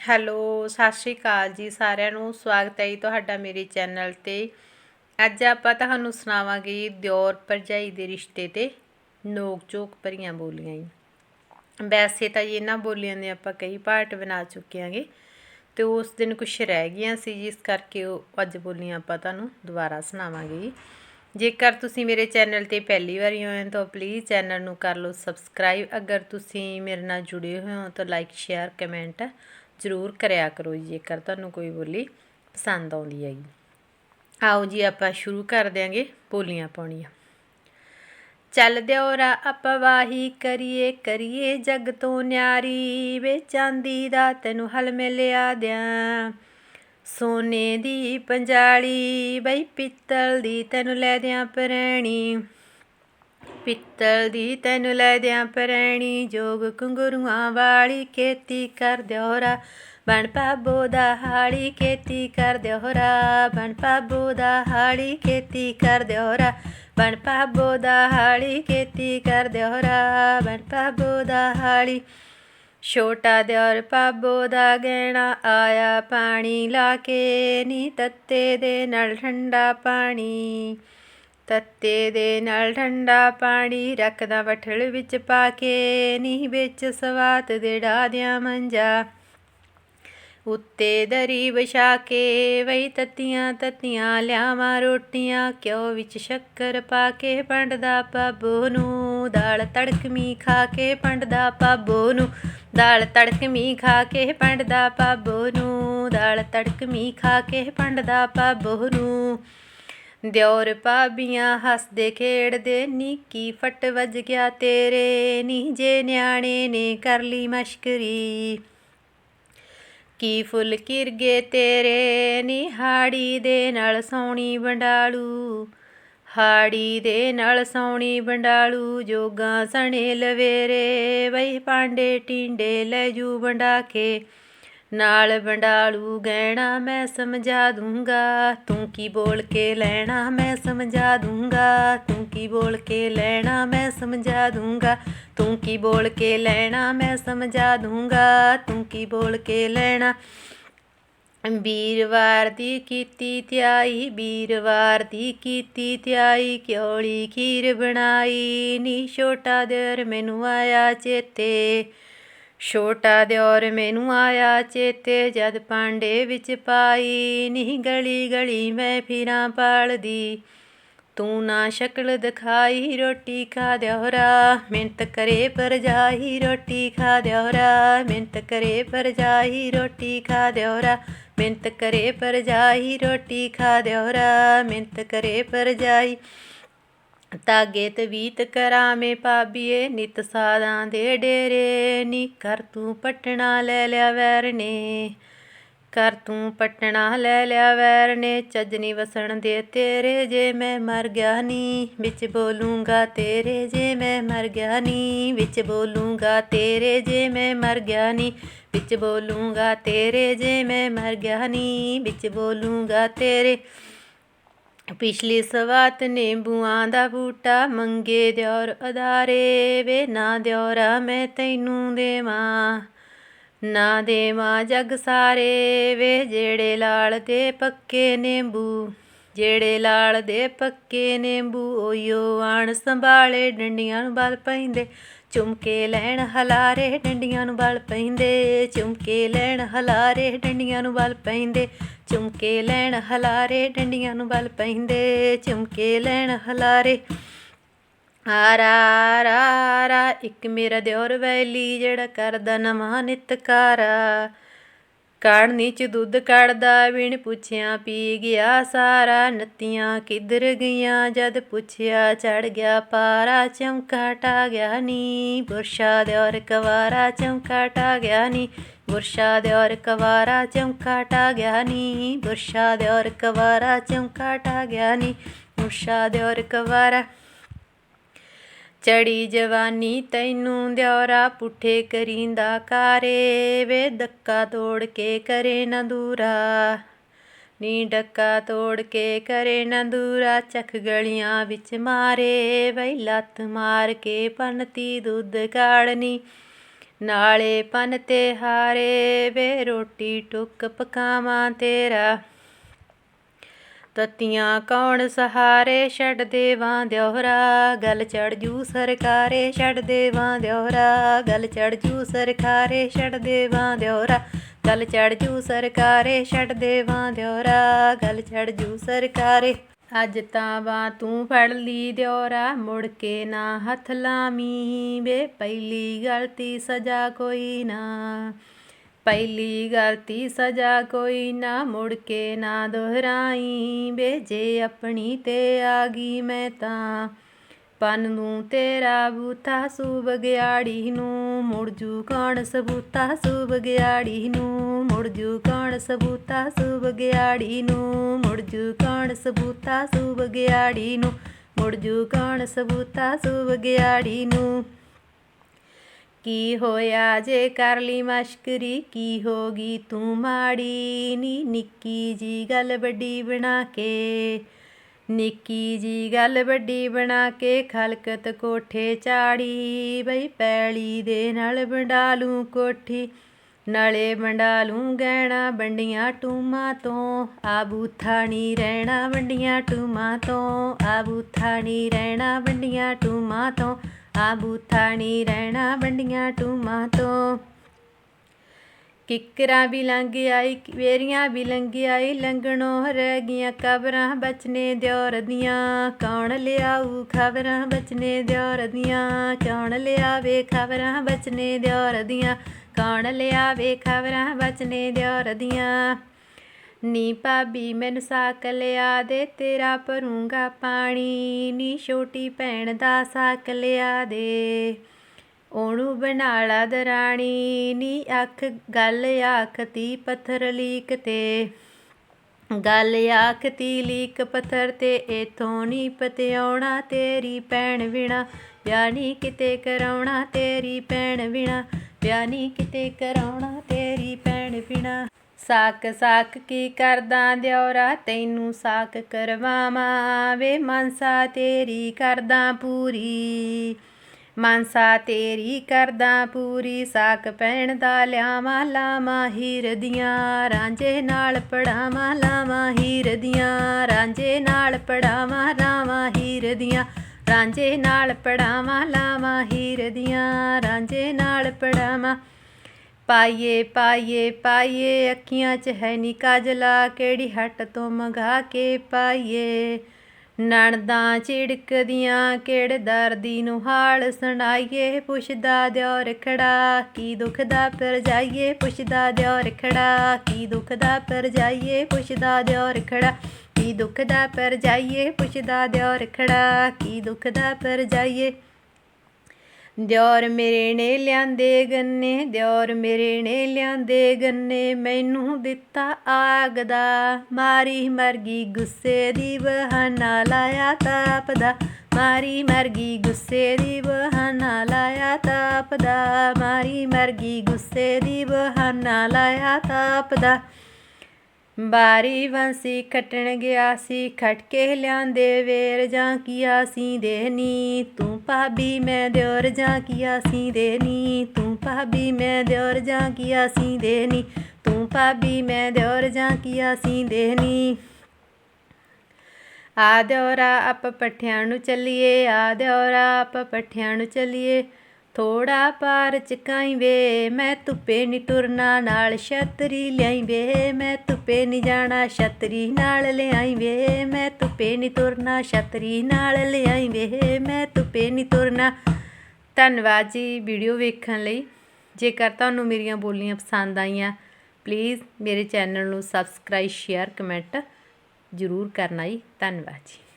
Hello, ਸਤਿ ਸ਼੍ਰੀ ਅਕਾਲ ਜੀ ਸਾਰਿਆਂ ਨੂੰ। ਸਵਾਗਤ ਹੈ ਜੀ ਤੁਹਾਡਾ ਮੇਰੇ ਚੈਨਲ ਤੇ। ਅੱਜ ਆਪਾਂ ਤੁਹਾਨੂੰ ਸੁਣਾਵਾਂਗੇ ਜੀ ਦਿਓਰ ਭਰਜਾਈ ਦੇ ਰਿਸ਼ਤੇ ਤੇ ਨੋਕ ਝੋਕ ਭਰੀਆਂ ਬੋਲੀਆਂ ਜੀ। ਵੈਸੇ ਤਾਂ ਜੀ ਇਹਨਾਂ ਬੋਲੀਆਂ ਦੇ ਆਪਾਂ ਕਈ ਪਾਰਟ ਬਣਾ ਚੁੱਕੇ ਆਂਗੇ ਤੇ ਉਸ ਦਿਨ ਕੁਝ ਰਹਿ ਗਈਆਂ ਸੀ ਜਿਸ ਕਰਕੇ ਉਹ ਅੱਜ ਬੋਲੀਆਂ ਆਪਾਂ ਤੁਹਾਨੂੰ ਦੁਬਾਰਾ ਸੁਣਾਵਾਂਗੇ ਜੀ। ਜੇਕਰ ਤੁਸੀਂ ਮੇਰੇ ਚੈਨਲ ਤੇ ਪਹਿਲੀ ਵਾਰੀ ਹੋਏ ਹੋ ਤਾਂ ਪਲੀਜ਼ ਚੈਨਲ ਨੂੰ ਕਰ ਲਓ ਸਬਸਕ੍ਰਾਈਬ ਅਗਰ ਤੁਸੀਂ ਮੇਰੇ ਨਾਲ ਜੁੜੇ ਹੋਏ ਹੋ ਤਾਂ ਲਾਈਕ ਸ਼ੇਅਰ ਕਮੈਂਟ ਜ਼ਰੂਰ ਕਰਿਆ ਕਰੋ ਜੀ, ਜੇਕਰ ਤੁਹਾਨੂੰ ਕੋਈ ਬੋਲੀ ਪਸੰਦ ਆਉਂਦੀ ਹੈਗੀ। ਆਓ ਜੀ, ਆਪਾਂ ਸ਼ੁਰੂ ਕਰ ਦਿਆਂਗੇ ਬੋਲੀਆਂ ਪਾਉਣੀਆਂ। ਚੱਲ ਦਿਓਰਾ, ਆਪਾਂ ਕਰੀਏ ਕਰੀਏ ਜਗ ਤੋਂ ਨਿਆਰੀ, ਵੇ ਚਾਂਦੀ ਦਾ ਤੈਨੂੰ ਹਲ ਮਿਲਿਆ ਦਿਆਂ। ਸੋਨੇ ਦੀ ਪੰਜਾਲੀ, ਬਈ ਪਿੱਤਲ ਦੀ ਤੈਨੂੰ ਲੈ ਦਿਆਂ ਪਰੈਣੀ। ਪਿੱਤਲ ਦੀ ਤੈਨੂੰ ਲੈ ਦਿਆਂ ਪਰੈਣੀ ਜੋਗ ਕੁੰਗਰੂਆਂ ਵਾਲੀ ਖੇਤੀ ਕਰ ਦਿਓਰਾ ਬਣ ਪਾਬੋ ਦਾ ਹਾਲੀ ਖੇਤੀ ਕਰ ਦਿਓਰਾ ਬਣ ਪਾਬੋ ਦਾ ਹਾਲੀ ਖੇਤੀ ਕਰ ਦਿਓਰਾ ਬਣ ਪਾਬੋ ਦਾ ਹਾਲੀ ਖੇਤੀ ਕਰ ਦਿਓਰਾ ਬਣ ਪਾਬੋ ਦਾ ਹਾਲੀ ਛੋਟਾ ਦਿਓਰ ਪਾਬੋ ਦਾ ਗਹਿਣਾ ਆਇਆ ਪਾਣੀ ਲਾ ਕੇ ਨੀ ਤੱਤੇ ਦੇ ਨਾਲ ਠੰਡਾ ਪਾਣੀ। ਤੱਤੇ ਦੇ ਨਾਲ ਠੰਡਾ ਪਾਣੀ ਰੱਖਦਾ ਵਠਲ ਵਿੱਚ ਪਾ ਕੇ ਨੀ ਵਿੱਚ ਸਵਾਤ ਦੇ ਢਾਦਿਆਂ ਮੰਜਾ। ਉੱਤੇ ਦਰੀ ਵਿਛਾ ਕੇ ਵਈ ਤਤੀਆਂ ਤਤੀਆਂ ਲਿਆਵਾਂ ਰੋਟੀਆਂ ਕਿਉ ਵਿੱਚ ਸ਼ੱਕਰ ਪਾ ਕੇ ਪੰਡਦਾ ਪਾਬੋ ਨੂੰ। ਦਾਲ ਤੜਕਮੀ ਖਾ ਕੇ ਪੰਡਦਾ ਪਾਬੋ ਨੂੰ। ਦਾਲ ਤੜਕਮੀ ਖਾ ਕੇ ਪੰਡਦਾ ਪਾਬੋ ਨੂੰ। ਦਾਲ ਤੜਕਮੀ ਖਾ ਕੇ ਪੰਡਦਾ ਪਾਬੋ ਨੂੰ। ਦਿਓਰ ਭਾਬੀਆਂ ਹੱਸਦੇ ਖੇਡਦੇ, ਨੀਕੀ ਫੱਟ ਵੱਜ ਗਿਆ ਤੇਰੇ, ਨੀ ਜੇ ਨਿਆਣੇ ਨੇ ਕਰ ਲਈ ਮਸ਼ਕਰੀ। ਕੀ ਫੁੱਲ ਕਿਰਗੇ ਤੇਰੇ, ਨੀ ਹਾੜੀ ਦੇ ਨਾਲ ਸੋਣੀ ਬੰਡਾਲੂ ਹਾੜੀ ਦੇ ਨਾਲ ਸੋਣੀ ਬੰਡਾਲੂ ਜੋਗਾ ਸਣੇ ਲਵੇਰੇ, ਬਈ ਪਾਂਡੇ ਟਿੰਡੇ ਲੈ ਜੂ ਬੰਡਾ ਕੇ। ਨਾਲ ਵੰਡਾਲੂ ਗਹਿਣਾ ਮੈਂ ਸਮਝਾ ਦੂੰਗਾ। ਤੂੰ ਕੀ ਬੋਲ ਕੇ ਲੈਣਾ ਮੈਂ ਸਮਝਾ ਦੂੰਗਾ। ਤੂੰ ਕੀ ਬੋਲ ਕੇ ਲੈਣਾ ਮੈਂ ਸਮਝਾ ਦੂੰਗਾ। ਤੂੰ ਕੀ ਬੋਲ ਕੇ ਲੈਣਾ ਮੈਂ ਸਮਝਾ ਦੂੰਗਾ। ਤੂੰ ਕੀ ਬੋਲ ਕੇ ਲੈਣਾ? ਵੀਰਵਾਰ ਦੀ ਕੀਤੀ ਤਿਆਈ, ਵੀਰਵਾਰ ਦੀ ਕੀਤੀ ਤਿਆਈ ਕਿਉਲੀ ਖੀਰ ਬਣਾਈ। ਨੀ ਛੋਟਾ ਦੇਰ ਮੈਨੂੰ ਆਇਆ ਚੇਤੇ। ਛੋਟਾ ਦਿਓਰ ਮੈਨੂੰ ਆਇਆ ਚੇਤੇ, ਜਦ ਪਾਂਡੇ ਵਿੱਚ ਪਾਈ। ਨੀ ਗਲੀ ਗਲੀ ਮੈਂ ਫਿਰਾਂ ਪਾਲਦੀ। ਤੂੰ ਨਾ ਸ਼ਕਲ ਦਿਖਾਈ ਰੋਟੀ ਖਾ ਦਿਓਰਾ ਮਿੰਤ ਕਰੇ ਪਰ ਜਾਈ ਰੋਟੀ ਖਾ ਦਿਓਰਾ ਮਿੰਤ ਕਰੇ ਪਰ ਜਾਈ ਰੋਟੀ ਖਾ ਦਿਓਰਾ ਮਿੰਤ ਕਰੇ ਪਰ ਜਾਈ ਰੋਟੀ ਖਾ ਦਿਓਰਾ ਮਿੰਤ ਕਰੇ ਪਰ ਜਾਈ ਤਾਗੇ ਤਵੀਤ ਕਰਾਵੇਂ ਪਾਬੀਏ ਨਿਤ ਸਾਦਾਂ ਦੇ ਡੇਰੇ ਨੀ। ਕਰ ਤੂੰ ਪਟਣਾ ਲੈ ਲਿਆ ਵੈਰ ਨੇ ਕਰ ਤੂੰ ਪਟਣਾ ਲੈ ਲਿਆ ਵੈਰ ਨੇ ਚੱਜਣੀ ਵਸਣ ਦੇ ਤੇਰੇ ਜੇ ਮੈਂ ਮਰ ਗਿਆ ਨੀ। ਵਿੱਚ ਬੋਲੂੰਗਾ ਤੇਰੇ ਜੇ ਮੈਂ ਮਰ ਗਿਆ ਨੀ। ਵਿੱਚ ਬੋਲੂੰਗਾ ਤੇਰੇ ਜੇ ਮੈਂ ਮਰ ਗਿਆ ਨੀ। ਵਿੱਚ ਬੋਲੂੰਗਾ ਤੇਰੇ ਜੇ ਮੈਂ ਮਰ ਗਿਆ ਨੀ। ਵਿੱਚ ਬੋਲੂੰਗਾ ਤੇਰੇ ਪਿਛਲੀ ਸਵਾਤ ਨਿੰਬੂਆਂ ਦਾ ਬੂਟਾ ਮੰਗੇ ਦਿਓਰ ਅਦਾਰੇ ਵੇ ਨਾ ਦਿਓਰਾ ਮੈਂ ਤੈਨੂੰ ਦੇਵਾਂ। ਨਾ ਦੇਵਾਂ ਜਗ ਸਾਰੇ ਵੇ ਜਿਹੜੇ ਲਾਲ ਦੇ ਪੱਕੇ ਨਿੰਬੂ। ਜਿਹੜੇ ਲਾਲ ਦੇ ਪੱਕੇ ਨਿੰਬੂ ਓਯੋ ਆਣ ਸੰਭਾਲੇ, ਡੰਡੀਆਂ ਨੂੰ ਬਲ ਪੈਂਦੇ। ਚੁੰਮਕੇ ਲੈਣ ਹਲਾਰੇ, ਡੰਡੀਆਂ ਨੂੰ ਬਲ ਪੈਂਦੇ। ਚੁੰਮਕੇ ਲੈਣ ਹਲਾਰੇ, ਡੰਡੀਆਂ ਨੂੰ ਬਲ ਪੈਂਦੇ। ਚੁੰਮਕੇ ਲੈਣ ਹਲਾਰੇ, ਡੰਡੀਆਂ ਨੂੰ ਬਲ ਪੈਂਦੇ। ਚੁੰਮਕੇ ਲੈਣ ਹਲਾਰੇ। ਆਰਾ ਰਾ ਰਾ ਇੱਕ ਮੇਰਾ ਦਿਓਰ ਵੈਲੀ ਜਿਹੜਾ ਕਰਦਾ ਨਵਾਂ ਨਿਤਕਾਰਾ। ਕਾੜਨੀ ਚ ਦੁੱਧ ਕੜਦਾ ਵਿਣ ਪੁੱਛਿਆ ਪੀ ਗਿਆ ਸਾਰਾ। ਨੱਤੀਆਂ ਕਿੱਧਰ ਗਈਆਂ, ਜਦ ਪੁੱਛਿਆ ਚੜ ਗਿਆ ਪਾਰਾ। ਚਮਕਾ ਟਾ ਗਿਆ ਨੀ, ਬੁਰਸ਼ਾ ਦਿਓਰ ਕਵਾਰਾ। ਚਮਕਾ ਟਾ ਗਿਆ ਨੀ, ਬੁਰਸ਼ਾ ਦਿਓਰ ਕਵਾਰਾ। ਚਮਕਾ ਟਾ ਗਿਆ ਨੀ, ਬੁਰਸ਼ਾ ਔਰ ਕਵਾਰਾ। ਚਮਕਾ ਟਾ ਗਿਆ ਨੀ, ਬੁਰਸ਼ਾ ਦੇ ਔਰ ਕਵਾਰਾ। ਚੜੀ ਜਵਾਨੀ ਤੈਨੂੰ ਦਿਓਰਾ ਪੁੱਠੇ ਕਰੀਂਦਾ ਕਾਰੇ, ਵੇ ਧੱਕਾ ਤੋੜ ਕੇ ਕਰੇ ਨਾ ਦੂਰਾ। ਨੀ ਡੱਕਾ ਤੋੜ ਕੇ ਕਰੇ ਨਾ ਦੂਰਾ, ਚੱਖ ਗਲੀਆਂ ਵਿੱਚ ਮਾਰੇ ਵਈ ਲੱਤ ਮਾਰ ਕੇ ਪਨਤੀ ਦੁੱਧ ਕਾੜਨੀ ਨਾਲੇ ਪਨ ਤੇ ਹਾਰੇ, ਵੇ ਰੋਟੀ ਟੁੱਕ ਪਕਾਵਾਂ ਤੇਰਾ। ਤਤੀਆਂ ਕੌਣ ਸਹਾਰੇ ਛੱਡ ਦੇਵਾਂ ਦਿਉਹਰਾ ਗੱਲ ਚੜ ਜੂ ਸਰਕਾਰੇ ਛੱਡ ਦੇਵਾਂ ਦਿਉਹਰਾ ਗੱਲ ਚੜ ਜੂ ਸਰਕਾਰੇ ਛੱਡ ਦੇਵਾਂ ਦਿਉਹਰਾ ਗੱਲ ਚੜ ਜੂ ਸਰਕਾਰੇ ਛੱਡ ਦੇਵਾਂ ਦਿਉਹਰਾ ਗੱਲ ਚੜ ਜੂ ਸਰਕਾਰੇ। ਅੱਜ ਤਾਂ ਵਾ ਤੂੰ ਫੜ ਲਈ ਦਿਉਰਾ ਮੁੜ ਕੇ ਨਾ ਹੱਥ ਲਾਮੀ ਵੇ। ਪਹਿਲੀ ਗਲਤੀ ਸਜ਼ਾ ਕੋਈ ਨਾ। ਪਹਿਲੀ ਗਲਤੀ ਸਜ਼ਾ ਕੋਈ ਨਾ ਮੁੜ ਕੇ ਨਾ ਦੁਹਰਾਈ। ਵੇ ਜੇ ਆਪਣੀ ਤੇ ਆ ਗਈ ਮੈਂ ਤਾਂ, ਪਨ ਨੂੰ ਤੇਰਾ ਬੂਤਾ ਸੂਬ ਗਿਆੜੀ ਨੂੰ। ਮੁੜ ਜੂ ਕਣ ਸਬੂਤਾ ਸੂਬ ਗਿਆੜੀ ਨੂੰ? ਮੁੜ ਜੂ ਕਣ ਸਬੂਤਾ ਸੂਬ ਗਿਆੜੀ ਨੂੰ? ਮੁੜ ਜੂ ਕਣ ਸਬੂਤਾ ਸੂਬ ਗਿਆੜੀ ਨੂੰ? ਮੁੜ ਜੂ ਕਣ ਸਬੂਤਾ ਸੂਬ ਗਿਆੜੀ ਨੂੰ? ਕੀ ਹੋਇਆ ਜੇ ਕਰ ਲਈ ਮਸ਼ਕਰੀ? ਕੀ ਹੋ ਗਈ ਤੂੰ ਮਾੜੀ? ਨੀ ਨਿੱਕੀ ਜੀ ਗੱਲ ਵੱਡੀ ਬਣਾ ਕੇ। ਨਿੱਕੀ ਜੀ ਗੱਲ ਵੱਡੀ ਬਣਾ ਕੇ ਖਲਕਤ ਕੋਠੇ ਚਾੜੀ। ਬਈ ਪੈਲੀ ਦੇ ਨਾਲ ਬੰਡਾਲੂ ਕੋਠੀ। ਨਾਲੇ ਬੰਡਾਲੂ ਗਹਿਣਾ ਬੰਡੀਆਂ ਟੂਮਾਂ ਤੋਂ। ਆ ਬੂਥਾ ਰਹਿਣਾ ਵੰਡੀਆਂ ਟੂਮਾਂ ਤੋਂ। ਆ ਬੂਥਾ ਰਹਿਣਾ ਵੰਡੀਆਂ ਟੂਮਾਂ ਤੋਂ। ਆ ਬੂਥਾ ਨੀ ਰਹਿਣਾ ਵੰਡੀਆਂ ਟੂਮਾਂ ਤੋਂ। ਕਿੱਕਰਾਂ ਵੀ ਲੰਘ ਆਈ ਵੇਰੀਆਂ ਵੀ ਲੰਘ ਆਈ, ਲੰਘਣੋਂ ਰਹਿ ਗਈਆਂ ਕਬਰਾਂ ਬਚਨੇ ਦਿਓਰ ਦੀਆਂ। ਕੌਣ ਲਿਆਊ ਖਬਰਾਂ ਬਚਨੇ ਦਿਉਰ ਦੀਆਂ? ਕੌਣ ਲਿਆਵੇ ਖਬਰਾਂ ਬਚਨੇ ਦਿਉਰ ਦੀਆਂ? ਕੌਣ ਲਿਆਵੇ ਖਬਰਾਂ ਬਚਨੇ ਦਿਉਰ ਦੀਆਂ? ਨੀ ਭਾਬੀ ਮੈਨੂੰ ਸਾਕ ਲਿਆ ਦੇ, ਤੇਰਾ ਭਰੂੰਗਾ ਪਾਣੀ। ਨੀ ਛੋਟੀ ਭੈਣ ਦਾ ਸਾਕ ਲਿਆ ਦੇ। ਉਹਨੂੰ ਬਣਾਲਾ ਦਰਾਣੀ, ਨੀ ਅੱਖ ਗੱਲ ਆਖਤੀ ਪੱਥਰ ਲੀਕ ਤੇ। ਗੱਲ ਆਖਤੀ ਲੀਕ ਪੱਥਰ ਤੇ ਇਥੋਂ ਨੀ ਪਤਿਆਉਣਾ ਤੇਰੀ ਭੈਣ ਵਿਣਾ ਵਿਆਹ ਨੀ ਕਿਤੇ ਕਰਾਉਣਾ ਤੇਰੀ ਭੈਣ ਵਿਣਾ ਵਿਆਹ ਨੀ ਕਿਤੇ ਕਰਾਉਣਾ ਤੇਰੀ ਭੈਣ ਵਿਣਾ ਸਾਕ ਸਾਕ ਕੀ ਕਰਦਾ ਦਿਉਰਾ ਤੈਨੂੰ ਸਾਕ ਕਰਵਾਵਾਂ ਵੇ ਮਨਸਾ ਤੇਰੀ ਕਰਦਾ ਪੂਰੀ। ਮਨਸਾ ਤੇਰੀ ਕਰਦਾ ਪੂਰੀ। ਸਾਕ ਪੈਣ ਦਾ ਲਿਆਵਾਂ, ਲਾਵਾਂ ਹੀਰ ਦੀਆਂ ਰਾਂਝੇ ਨਾਲ ਪੜਾਵਾਂ, ਲਾਵਾਂ ਹੀਰ ਦੀਆਂ ਰਾਂਝੇ ਨਾਲ ਪੜਾਵਾਂ ਰਾਵਾਂ ਹੀਰ ਦੀਆਂ ਰਾਂਝੇ ਨਾਲ ਪੜਾਵਾਂ, ਲਾਵਾਂ ਹੀਰ ਦੀਆਂ ਰਾਂਝੇ ਨਾਲ ਪੜਾਵਾਂ। ਪਾਈਏ ਪਾਈਏ ਪਾਈਏ, ਅੱਖੀਆਂ 'ਚ ਹੈ ਨੀ ਕਾਜਲਾ, ਕਿਹੜੀ ਹੱਟ ਤੋਂ ਮੰਗਾ ਕੇ ਪਾਈਏ? ਨਣਦਾਂ ਚਿੜਕਦੀਆਂ ਕਿਹੜੇ ਦਰਦੀ ਨੂੰ ਹਾਲ ਸੁਣਾਈਏ? ਪੁੱਛਦਾ ਦਿਉਰ ਖੜਾ, ਕੀ ਦੁੱਖ ਦਾ ਪਰ ਜਾਈਏ? ਪੁੱਛਦਾ ਦਿਉਰ ਖੜਾ, ਕੀ ਦੁੱਖ ਦਾ ਪਰ ਜਾਈਏ? ਪੁੱਛਦਾ ਦਿਉਰ ਖੜਾ, ਕੀ ਦੁੱਖ ਦਾ ਪਰ ਜਾਈਏ? ਪੁੱਛਦਾ ਦਿਉਰ ਖੜਾ, ਕੀ ਦੁੱਖ ਦਾ ਪਰ ਜਾਈਏ? ਦਿਓਰ ਮੇਰੇ ਨੇ ਲਿਆਂਦੇ ਗੰਨੇ, ਦਿਓਰ ਮੇਰੇ ਨੇ ਲਿਆਂਦੇ ਗੰਨੇ, ਮੈਨੂੰ ਦਿੱਤਾ ਆਗ ਦਾ। ਮਾਰੀ ਮਰਗੀ ਗੁੱਸੇ ਦੀ ਬਹਾਨਾ ਲਾਇਆ ਤਾਪਦਾ, ਮਾਰੀ ਮਰਗੀ ਗੁੱਸੇ ਦੀ ਬਹਾਨਾ ਲਾਇਆ ਤਾਪਦਾ, ਮਾਰੀ ਮਰਗੀ ਗੁੱਸੇ ਦੀ ਬਹਾਨਾ ਲਾਇਆ ਤਾਪਦਾ। ਬਾਰੀ ਵੰਸੀ ਖਟਣ ਗਿਆ ਸੀ ਖਟ ਕੇ ਲਿਆਂਦੇ ਵੇਰ ਜਾਂ ਕੀਆ ਸੀ ਦੇਨੀ ਤੂੰ ਭਾਬੀ, ਮੈਂ ਦਿਓਰ ਜਾਂ ਕੀਆ ਸੀ ਦੇਨੀ ਤੂੰ ਭਾਬੀ, ਮੈਂ ਦਿਓਰ ਜਾਂ ਕੀਆ ਸੀ ਦੇਨੀ ਤੂੰ ਭਾਬੀ, ਮੈਂ ਦਿਓਰ ਜਾਂ ਕੀਆ ਸੀ ਦੇਨੀ ਆ ਦਿਓਰਾ, ਆਪ ਪੱਠਿਆਂ ਨੂੰ ਚੱਲੀਏ, ਆ ਦਿਓਰਾ, ਆਪ ਪੱਠਿਆਂ ਨੂੰ ਚੱਲੀਏ। ਥੋੜਾ ਪਾਰ ਚਕਾਈ ਵੇ ਮੈਂ ਧੁੱਪੇ ਨੀ ਤੁਰਨਾ, ਨਾਲ ਛਤਰੀ ਲਿਆਈ ਵੇ ਮੈਂ ਧੁੱਪੇ ਨੀ ਜਾਣਾ, ਛਤਰੀ ਨਾਲ ਲਿਆਈ ਵੇ ਮੈਂ ਧੁੱਪੇ ਨੀ ਤੁਰਨਾ, ਛਤਰੀ ਨਾਲ ਲਿਆਈ ਵੇ ਮੈਂ ਧੁੱਪੇ ਨੀ ਤੁਰਨਾ। ਧੰਨਵਾਦ ਜੀ ਵੀਡੀਓ ਵੇਖਣ ਲਈ। ਜੇਕਰ ਤੁਹਾਨੂੰ ਮੇਰੀਆਂ ਬੋਲੀਆਂ ਪਸੰਦ ਆਈਆਂ ਪਲੀਜ਼ ਮੇਰੇ ਚੈਨਲ ਨੂੰ ਸਬਸਕ੍ਰਾਈਬ ਸ਼ੇਅਰ ਕਮੈਂਟ ਜ਼ਰੂਰ ਕਰਨਾ ਜੀ। ਧੰਨਵਾਦ ਜੀ।